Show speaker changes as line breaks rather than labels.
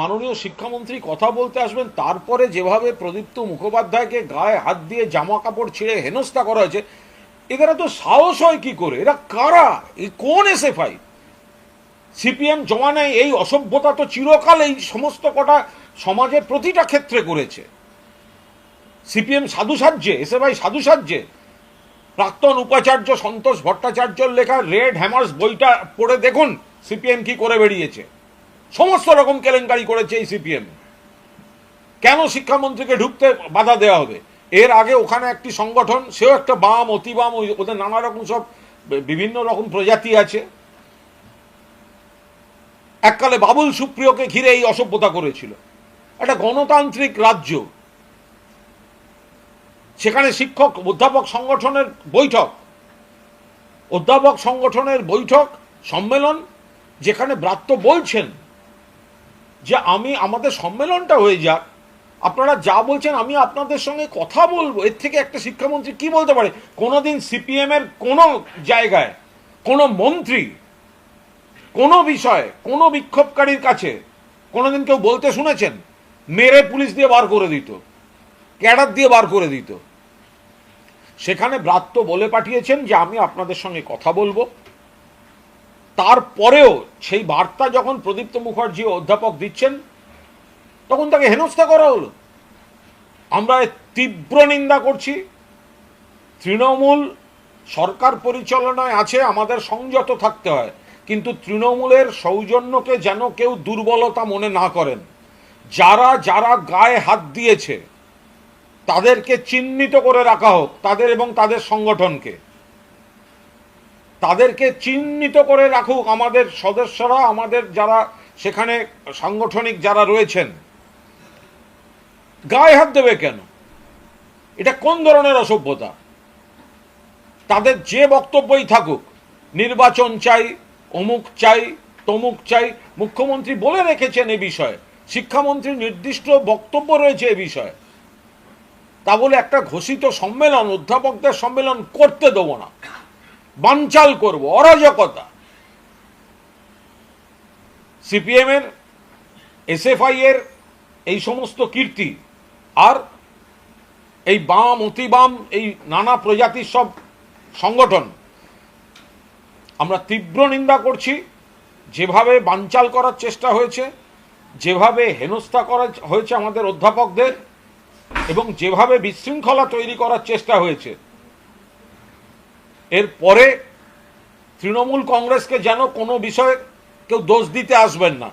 মাননীয় শিক্ষামন্ত্রী কথা বলতে আসবেন, তারপরে যেভাবে প্রদীপ্ত মুখোপাধ্যায়কে গায়ে হাত দিয়ে জামা কাপড় ছিঁড়ে হেনস্থা করা হয়েছে, এদের তো সাহস হয় কি করে? এরা কারা? এই কোন এসএফআই? সিপিএম জমা জমানায় এই অসভ্যতা তো চিরকাল এই সমস্ত কটা সমাজের প্রতিটা ক্ষেত্রে করেছে। সিপিএম সাধু সাজ্যে এসএফআই সাধু সাজ্যে প্রাক্তন উপাচার্য সন্তোষ ভট্টাচার্যর লেখা রেড হ্যামার্স বইটা পড়ে দেখুন, সিপিএম কি করে বেরিয়েছে। সমস্ত রকম কেলেঙ্কারি করেছে এই সিপিএম। কেন শিক্ষামন্ত্রীকে ঢুকতে বাধা দেওয়া হবে? এর আগে ওখানে একটি সংগঠন, সেও একটা বাম অতি বাম ওদের নানা রকম সব, বিভিন্ন রকম প্রজাতি আছে। এককালে বাবুল সুপ্রিয়কে ঘিরে এই অসভ্যতা করেছিল। একটা গণতান্ত্রিক রাজ্য। সেখানে শিক্ষক, অধ্যাপক সংগঠনের বৈঠক। অধ্যাপক সংগঠনের বৈঠক, সম্মেলন, যেখানে ব্রাত্য বলছেন যে আমি, আমাদের সম্মেলনটা হয়ে যাক। আপনারা যা বলছেন, আমি আপনাদের সঙ্গে কথা বলব। এর থেকে একটা শিক্ষামন্ত্রী কি বলতে পারে? কোনোদিন সিপিএম এর কোনো জায়গায়, কোনো মন্ত্রী, কোনো বিষয়ে, কোনো বিক্ষোভকারীর কাছে কোনোদিন কেউ বলতে শুনেছেন? মেরে পুলিশ দিয়ে বার করে দিত, ক্যাডার দিয়ে বার করে দিত। সেখানে ব্রাত্য বলে পাঠিয়েছেন যে আমি আপনাদের সঙ্গে কথা বলব। তারপরেও সেই বার্তা যখন প্রদীপ্ত মুখার্জি অধ্যাপক দিচ্ছেন, তখন তাকে হেনস্থা করা হলো। আমরা তীব্র নিন্দা করছি। তৃণমূল সরকার পরিচালনায় আছে, আমাদের সংযত থাকতে হয়। কিন্তু তৃণমূলের সৌজন্যকে যেন কেউ দুর্বলতা মনে না করেন। যারা যারা গায়ে হাত দিয়েছে, তাদেরকে চিহ্নিত করে রাখা হোক, তাদের এবং তাদের সংগঠনকে। তাদেরকে চিহ্নিত করে রাখুক আমাদের সদস্যরা, আমাদের যারা সেখানে সাংগঠনিক যারা রয়েছেন। গায়ে হাত দেবে কেন? এটা কোন ধরনের অসভ্যতা? তাদের যে বক্তব্যই থাকুক, নির্বাচন চাই, অমুক চাই, তমুক চাই, মুখ্যমন্ত্রী বলে রেখেছেন এ বিষয়ে, শিক্ষামন্ত্রীর নির্দিষ্ট বক্তব্য রয়েছে এ বিষয়ে, তা বলে একটা ঘোষিত সম্মেলন, অধ্যাপকদের সম্মেলন করতে দেবো না। বানচাল করব, অরাজকতা। সিপিএম এর এসএফআই এর এই সমস্ত কীর্তি আর এই বাম, অতিবাম, এই নানা প্রজাতির সব সংগঠন, আমরা তীব্র নিন্দা করছি, যেভাবে বানচাল করার চেষ্টা হয়েছে, যেভাবে হেনস্থা করা হয়েছে আমাদের অধ্যাপকদের, এবং যেভাবে বিশৃঙ্খলা তৈরি করার চেষ্টা হয়েছে এরপরে তৃণমূল কংগ্রেসকে যেন কোনো বিষয়ে কেউ দোষ দিতে আসবেন না।